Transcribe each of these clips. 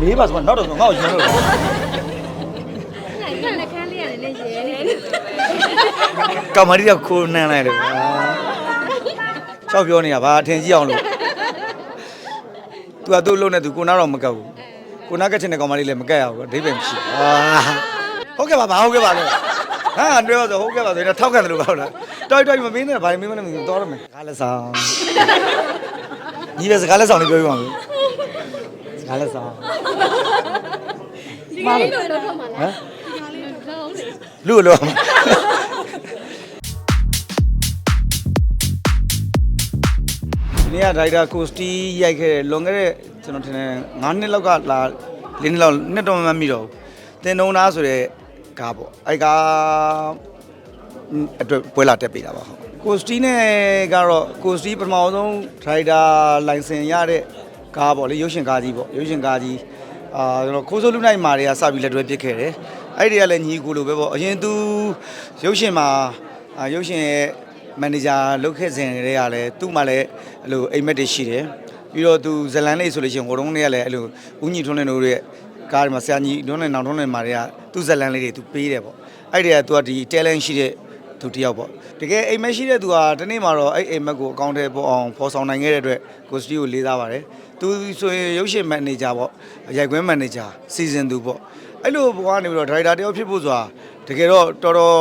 မေးပါဆိုတော့နောက်တော့ဆိုငါ့ကိုရင်းလို့အဲ့ဒါလက်ခန်းလေးရတယ်လည်းရဲနေတယ်ကောင်မလေးကခိုးနှမ်းလိုက်တယ်ကွာချောက်ပြောနေတာဗာအထင်ကြီးအောင်လို့ तू ကသူ့လုံးနဲ့ तू ကိုနာတော့မကတ်ဘူးကိုနာကက်ချင်တဲ့ကောင်မလေးလည်းမကတ်ရဘူးအဓိပ္ပာယ်မရှိဘူးအာဟုတ်ကဲ့ပါဗာဟုတ်ကဲ့ပါလို့ဟာတွဲပါဆိုဟုတ်ကဲ့ပါဆိုရင်ထောက်ကန်တယ်လို့ပေါ့လားတော်တော်မမင်းနဲ့ဗာမင်းမနဲ့မင်းတော်ရမယ်ကားလက်ဆောင်ညီပဲစကားလက်ဆောင်လေးပြောပြပါဦး စကားလက်ဆောင်ဒီကလေးတော့တော့မှာလားဟမ်ဒီကလေးတော့တော့လေလူ့လို့ဒီနေ့ကဒါရိုက်တာကိုစတီရိုက်ခဲ့တဲ့လွန်ခဲ့တဲ့ကျွန်တော်ထင်တယ်9နှစ်လောက်ကလာ၄နှစ်လောက်နှစ်တော့မမှတ်မိတော့ဘူးတင်တုံးသားဆိုတဲ့ကားပေါ့အဲ့ကားအတွက်ပွဲလာတက်ပေးတာပါဟုတ်ကိုစတီနဲ့ကတော့ကိုစတီပထမဆုံးဒရိုက်တာလိုင်စင်ရတဲ့ ကားပေါ့လေရုပ်ရှင်ကားကြီးပေါ့ရုပ်ရှင်ကားကြီးအာကျွန်တော်ခိုးစိုးလူနိုင်မာတွေကစပြီးလက်တွဲပစ်ခဲ့တယ်အဲ့ဒီကလည်းညီကိုလိုပဲပေါ့အရင်သူရုပ်ရှင်မှာအာရုပ်ရှင်ရဲ့မန်နေဂျာလုပ်ခဲ့စဉ်တည်းကလည်းသူ့မှာလည်းအဲ့လိုအိမ်မက်တွေရှိတယ်ပြီးတော့သူဇလန်လေးဆိုလို့ရှိရင်ဟိုတုန်းကလည်းအဲ့လိုဦးညီထွန်းနေတို့ရဲ့ကားတွေမှာဆရာကြီးတွန်းနေနောင်တွန်းနေမာတွေကသူ့ဇလန်လေးတွေသူပေးတယ်ပေါ့အဲ့ဒီကသူကဒီ talent ရှိတဲ့သူတယောက်ပေါ့တကယ်အိမ်မက်ရှိတဲ့သူကဒီနေ့မှာတော့အဲ့အိမ်မက်ကိုအကောင့်ထဲပေါ်အောင်ဖော်ဆောင်နိုင်ခဲ့တဲ့အတွက်ကိုစတီကိုလေးစားပါတယ် သူဆိုရင်ရုပ်ရှင်မန်နေဂျာပေါ့ရိုက်ခွင်းမန်နေဂျာစီဇန်သူပေါ့အဲ့လိုဘဝကနေပြီးတော့ဒရိုက်တာတယောက်ဖြစ်ဖို့ဆိုတာတကယ်တော့တော်တော်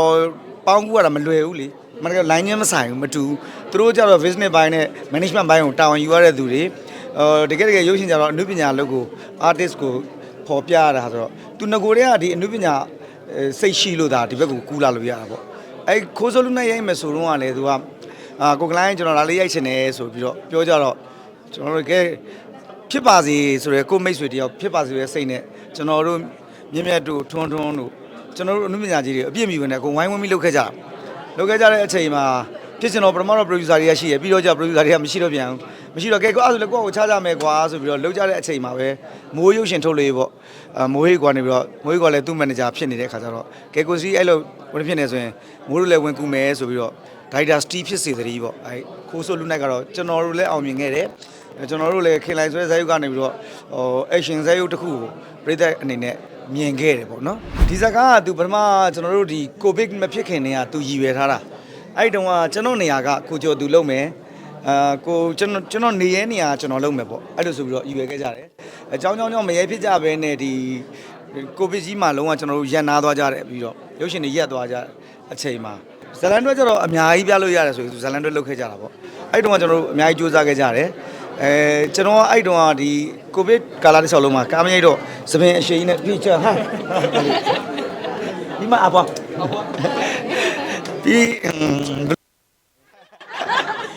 ပေါင်းကူရတာမလွယ်ဘူးလေမတကယ် line ချင်းမဆိုင်ဘူးမတူဘူးသူတို့ကြတော့ business ဘိုင်းနဲ့ management ဘိုင်းကိုတာဝန်ယူရတဲ့သူတွေအော်တကယ်တကယ်ရုပ်ရှင်ကြတော့အနုပညာလုပ်ကို artist ကိုပေါ်ပြရတာဆိုတော့သူငကိုတွေကဒီအနုပညာအဲစိတ်ရှိလို့ဒါဒီဘက်ကိုကူးလာလို့ရတာပေါ့အဲ့ခိုးစိုးလူနဲ့ရိုက်မယ်ဆိုတော့ကလည်းသူကအာကိုကလိုင်းကျွန်တော်ဒါလေးရိုက်ချင်တယ်ဆိုပြီးတော့ပြောကြတော့ကျွန်တော်တို့ကဲ ဖြစ်ပါစေဆိုရယ်ကိုမိတ်ဆွေတယောက်ဖြစ်ပါစေရဲ့စိတ်နဲ့ကျွန်တော်တို့မြင့်မြတ်တို့ထွန်းထွန်းတို့ကျွန်တော်တို့အမှုပညာကြီးတွေအပြည့်မီဝင်တယ်ကိုဝိုင်းဝန်းပြီးလုပ်ခဲ့ကြတာလုပ်ခဲ့ကြတဲ့အချိန်မှာဖြစ်ကျွန်တော်ပထမတော့ producer တွေကရှိရပြီးတော့ကျ producer တွေကမရှိတော့ပြန်ဘူးမရှိတော့ကဲကိုအဲ့ဒါဆိုလည်းကိုယ့်ကိုချကြမယ်ကွာဆိုပြီးတော့လုပ်ကြတဲ့အချိန်မှာပဲမိုးရုပ်ရှင်ထုတ်လို့ပေါ့အမိုးဟိကွာနေပြီးတော့မိုးဟိကွာလည်းသူ့ manager ဖြစ်နေတဲ့ခါကျတော့ကဲကိုစီအဲ့လိုဝင်ဖြစ်နေဆိုရင်မိုးတို့လည်းဝင်ကူမယ်ဆိုပြီးတော့ director Steve ဖြစ်စေတည်းပေါ့အဲ့ခိုးဆိုလူနိုင်ကတော့ကျွန်တော်တို့လည်းအောင်မြင်ခဲ့တယ် ကျွန်တော်တို့လည်းခင်လိုက်ဆွဲဇာတ်ရုပ်ကနေပြီးတော့ဟို action ဇာတ်ရုပ်တစ်ခုကိုပြည်သက်အနေနဲ့မြင်ခဲ့တယ်ပေါ့နော်ဒီဇာတ်ကားကသူပထမကျွန်တော်တို့ဒီ covid မဖြစ်ခင်တည်းကသူရည်ရွယ်ထားတာအဲ့တုန်းကကျွန်တော်နေရာကကိုကျော်သူလုပ်မယ်အာကိုကျွန်တော်ကျွန်တော်နေရဲနေရာကျွန်တော်လုပ်မယ်ပေါ့အဲ့လိုဆိုပြီးတော့ရည်ရွယ်ခဲ့ကြတယ်အကြောင်းကြောင်းကြောင့်မရဲဖြစ်ကြဘဲနဲ့ဒီကိုဗစ်ကြီးမှာလုံးဝကျွန်တော်တို့ရန်နာသွားကြတယ်ပြီးတော့ရုပ်ရှင်တွေရက်သွားကြအချိန်မှာဇလန်တွဲကျတော့အများကြီးပြလို့ရတယ်ဆိုပြီးဇလန်တွဲလုပ်ခဲ့ကြတာပေါ့အဲ့တုန်းကကျွန်တော်တို့အများကြီးစူးစမ်းခဲ့ကြတယ် အဲကျွန်တော်ကအဲ့တုန်းကဒီကိုဗစ်ကာလတစ်လျှောက်လုံးမှာကားမရိုက်တော့သပင်အရှိန်နဲ့ပြချဟာဒီမှာအပွားဒီ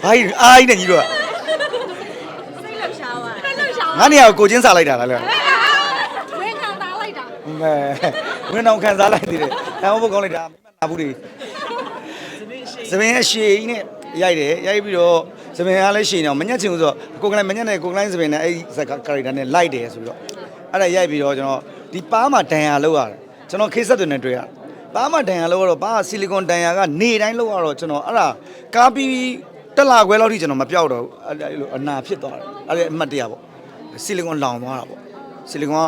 ဘာကြီးအားကြီးနဲ့ညီတို့ကစိတ်လှရှားသွားစိတ်လှရှားငါနေရာကိုကိုချင်းစားလိုက်တာလားလေဝင်ခံသားလိုက်တာမဲဝင်အောင်ခံစားလိုက်သေးတယ်အဲဘုတ်ကောင်းလိုက်တာမိမနာဘူးတွေသပင်အရှိန်နဲ့ရိုက်တယ်ရိုက်ပြီးတော့ သပင်ကလည်းရှိနေအောင်မညက်ချင်ဘူးဆိုတော့ကိုကလည်းမညက်နဲ့ကိုကလည်းသပင်နဲ့အဲ့ဇက်ကာရက်တာနဲ့လိုက်တယ်ဆိုပြီးတော့အဲ့ဒါရိုက်ပြီးတော့ကျွန်တော်ဒီပါးမှာဒဏ်ရာလောက်ရတယ်ကျွန်တော်ခေတ်ဆက်တွေနဲ့တွေ့ရတယ်ပါးမှာဒဏ်ရာလောက်ရတော့ပါးကဆီလီကွန်ဒဏ်ရာကနေတိုင်းလောက်ရတော့ကျွန်တော်အဲ့ဒါကားပြီးတက်လာခွဲလောက်ထိကျွန်တော်မပြောက်တော့ဘူးအဲ့လိုအနာဖြစ်သွားတယ်အဲ့ဒါအမှတ်တရပေါ့ဆီလီကွန်လောင်သွားတာပေါ့ဆီလီကွန်က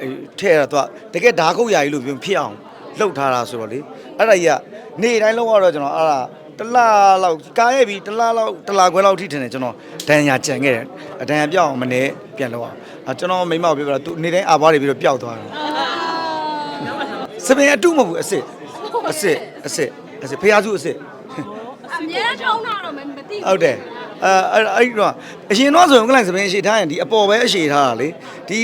အဲထဲရတော့တကယ်ဓာခုတ်ရာကြီးလို့ပြောဖြစ်အောင်လှုပ်ထားတာဆိုတော့လေအဲ့ဒါကြီးကနေတိုင်းလောက်တော့ကျွန်တော်အဲ့ဒါ တလားလောက်ကားရဲ့ပြီးတလားလောက်တလားခွဲလောက်ထိထင်တယ်ကျွန်တော်ဒဏ်ရာကြံခဲ့တယ်အဒဏ်ရာပြောက်အောင်မနေပြန်လောက်အောင်အဲကျွန်တော်မိမကိုပြောပြတာသူနေတိုင်းအာဘွားတွေပြီးတော့ပျောက်သွားတယ်စပင်အတုမဟုတ်ဘူးအစ်စ်အစ်စ်အစ်စ်အစ်စ်ဖះစုအစ်စ်အများထုံးတာတော့မသိဟုတ်တယ်အဲအဲ့အဲ့တော့အရင်တော့ဆိုရင်ကလိုင်းစပင်းအရှိထားရင်ဒီအပေါ်ပဲအရှိထားတာလေဒီ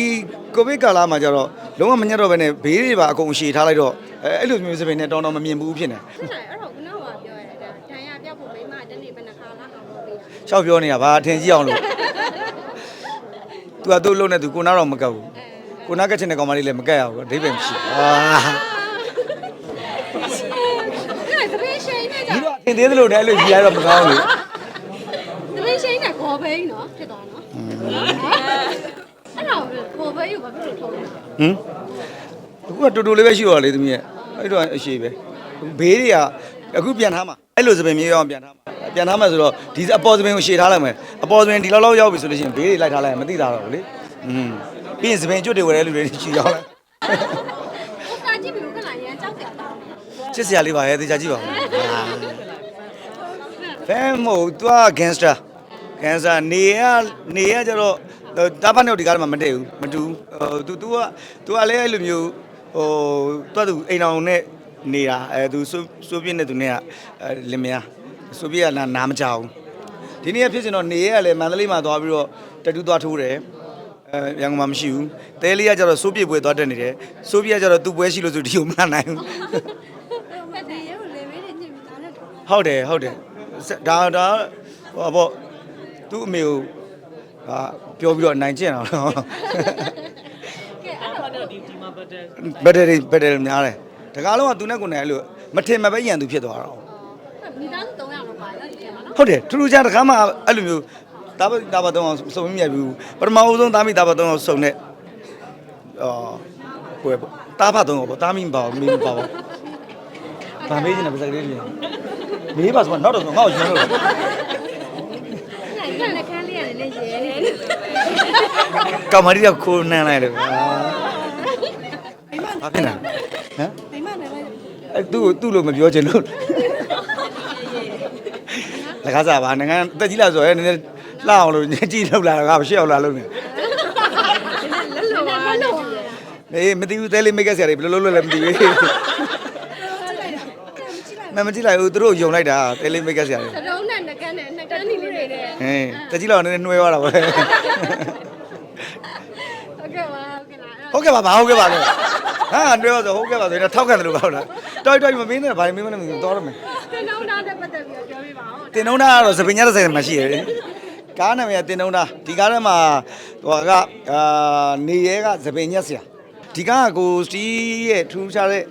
ကိုဗစ်ကာလမှာကျတော့လုံးဝမညက်တော့ဘဲနဲ့ဘေးတွေပါအကုန်အရှိထားလိုက်တော့အဲအဲ့လိုမျိုးစပင်းနဲ့တောင်းတော့မမြင်ဘူးဖြစ်နေ ဘူးဆိုင်အဲ့တော့ကတော့ပြောရတယ်ဒါဒဏ်ရာပြောက်ဖို့မိမတနေ့ဘယ်နှခါလောက်အောင် လုပ်ပေးတာရှောက်ပြောနေတာဗာအထင်ကြီးအောင်လို့ तू ကသူ့လုံးနဲ့ तू ကိုနာတော့မကတ်ဘူးကိုနာကက်ချင်တဲ့ကောင်မလေးလည်းမကတ်ရဘူးအဓိပ္ပာယ်မရှိဘူးအာအဲ့ဒါသပင်းရှိန်နဲ့ကြောဒီတော့အထင်သေးသလိုတည်းအဲ့လိုကြီးရတော့မကောင်းဘူးသပင်းရှိန်နဲ့ဂေါ်ဘိန်းနော်ဖြစ်သွားနော်အဲ့တော့ဂေါ်ဘိန်းကိုဘာဖြစ်လို့ထုံးလဲဟမ်အခုကတူတူလေးပဲရှိတော့လေသမီးရဲ့အဲ့တော့အရှိပဲဘေးတွေက အခုပြန်ထားမှာအဲ့လိုစပင်မြေရောပြန်ထားမှာပြန်ထားမှာဆိုတော့ဒီအပေါ်စပင်ကိုရှေ့ထားလိုက်မယ်အပေါ်စပင်ဒီလောက်လောက်ရောက်ပြီဆိုလို့ရှိရင်ဘေးတွေလိုက်ထားလိုက်ရင်မသိတာတော့ဘူးလေอืม ပြီးရင်စပင်ကျွတ်တွေဝယ်တဲ့လူတွေရှိရောက်လာ ကိုစာကြည့်ပြီးခဏရမ်းကြောက်တယ်တော့ ချစ်စရာလေးပါရဲ့တေချာကြည့်ပါဦးဖမ်မို့ तू က gangster gangster နေရနေရကြတော့တာဖတ်နေဒီကားမှာမတည့်ဘူးမတူဘူး तू तू က तू ကလည်းအဲ့လိုမျိုးဟိုတွတ်သူအိမ်အောင်နဲ့ နေတာအဲ तू ဆိုဆိုပြင်းနဲ့ तू နဲ့ကလင်မယားဆိုပြကနာနာမကြောက်ဘူးဒီနေ့ဖြစ်စင်တော့နေရလည်းမန္တလေးမှာသွားပြီးတော့တတူးသွားထိုးတယ်အဲရန်ကုန်မှာမရှိဘူးတဲလေးကကျတော့စိုးပြပွဲသွားတက်နေတယ်စိုးပြကကျတော့သူ့ပွဲရှိလို့ဆိုဒီကိုမလာနိုင်ဘူးမတည်ရကိုလေမေးနေညင်ပြီးသားနဲ့တော့ဟုတ်တယ်ဟုတ်တယ်ဒါဒါဟောပေါ့သူ့အမေကိုဟာပြောပြီးတော့နိုင်ကျင့်အောင်တော့ကဲအဲ့တော့ဒီဒီမှာဘတ်တယ်ဘက်တရီဘက်တရီများတယ် တကားလုံးကသူနဲ့ကိုယ်နဲ့အဲ့လိုမထင်မပဲရန်သူဖြစ်သွားတော့မိသားစု300လောက်ပါတော့ဒီထဲမှာနော်ဟုတ်တယ်ထူးထူးခြားတကားမှအဲ့လိုမျိုးတာဘတာဘတော့အောင်စုံမမြတ်ဘူးပထမဦးဆုံးတာမီတာဘတော့အောင်စုံတဲ့အော်ပွဲပေါ့တာဖတ်တော့ပေါ့တာမီမပါဘူးမင်းမပါဘူးဗာမေးနေတာပါစကလေးလေးမေးပါဆိုတော့နောက်တော့ငါ့ကိုရင်းလို့အဲ့ဒါလည်းခန်းလေးရတယ်လည်းရဲတယ်ကမာရီကခိုးနန်းလိုက်တယ်ဘာဖြစ်လဲဟမ်မိမနဲ့လည်း အဲသူ့ကိုသူ့လို့မပြောချင်လို့လကားစားပါနိုင်ငံတက်ကြီးလာဆိုရဲနည်းနည်းလှအောင်လို့ညကြည့်လောက်လာတော့ငါရှေ့အောင်လာလို့နေလက်လိုပါလက်လိုပါအေးမသိဘူးတဲလေးမိတ်ကက်ဆရာတွေဘယ်လိုလုပ်လို့လဲမသိဘူးမမကြည့်လိုက်ဘူးသူတို့ယုံလိုက်တာတဲလေးမိတ်ကက်ဆရာတွေတလုံးနဲ့နှကန်းနဲ့နှကန်းနေလေးနေတဲ့ဟင်းတက်ကြီးလောက်နည်းနည်းနှွဲသွားတာပဲဟုတ်ကဲ့ပါဟုတ်ကဲ့လားအဲ့ဟုတ်ကဲ့ပါဘာဟုတ်ကဲ့ပါလဲဟာနှွဲသွားဆိုဟုတ်ကဲ့ပါဆိုရင်ထောက်ခံတယ်လို့ပေါ့လား တော်တော်မမင်းနဲ့ဘာမင်းမနဲ့မင်းတော်ရမယ်တင်တော့တာတဲ့ပတ်သက်ပြီးပြောပြပါဦးတင်တုံးသားကတော့စပင်ညတစ်ဆိုင်မှာရှိတယ်ကားနာမည်ကတင်တုံးသားဒီကားထဲမှာဟိုကအာနေရဲကစပင်ညက်ဆရာဒီကားကကိုစတီးရဲ့ထူးခြားတဲ့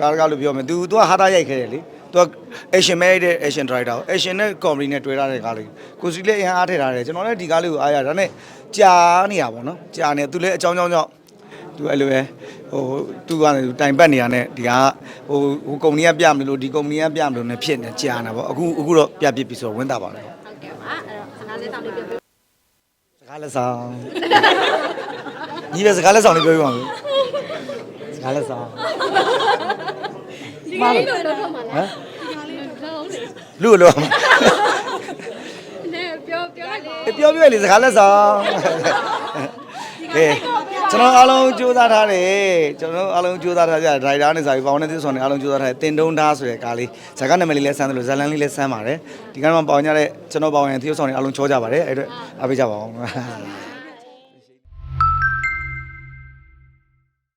ကားကားလို့ပြောမယ်သူသူကဟာတာရိုက်ခဲ့တယ်လေသူက action မဲ့တဲ့ action driver action နဲ့ comedy နဲ့တွေ့ရတဲ့ကားလေးကိုစတီးလည်းအရင်အားထည့်ထားတယ်ကျွန်တော်လည်းဒီကားလေးကိုအားရဒါနဲ့ကြာနေရပါတော့ကြာနေသူလည်းအကြောင်းကြောင်းကြောင့် သူအဲ့လိုပဲဟိုသူကတိုင်ပတ်နေရတဲ့ဒီကဟိုဟိုကုမ္ပဏီကပြမလို့ဒီကုမ္ပဏီကပြမလို့နဲ့ဖြစ်နေကြာနေတာပေါ့အခုအခုတော့ပြပြပြီဆိုတော့ဝင်တာပါလေဟုတ်ကဲ့ပါအဲ့တော့ခဏလေးတောင်းလေးပြောပြစကားလက်ဆောင်ညီပဲစကားလက်ဆောင်လေးပြောပြပါဦးစကားလက်ဆောင်ဒီကလေးတို့တော့ထွက်မှာဟလားမ်ဒီကလေးတို့တော့လေလူ့လို့နဲပြောပြောလိုက်လေပြောပြလေစကားလက်ဆောင်ကဲ ကျွန်တော်အားလုံးကြိုးစားထားတယ်ကျွန်တော်အားလုံးကြိုးစားထားကြဒရိုက်တာနဲ့စာပြီးပေါင်းတဲ့သစ္စာနဲ့အားလုံးကြိုးစားထားတယ်တင်တုံးသားဆိုတဲ့ကားလေးဇာတ်ကနာမည်လေးလည်းဆန်းတယ်လို့ဇာတ်လန်းလေးလည်းဆန်းပါတယ်ဒီကနေ့မှပေါင်းကြတဲ့ကျွန်တော်ပေါင်းရင်သီးဆောင်တွေအားလုံးချောကြပါတယ်အဲ့အတွက်အားပေးကြပါအောင်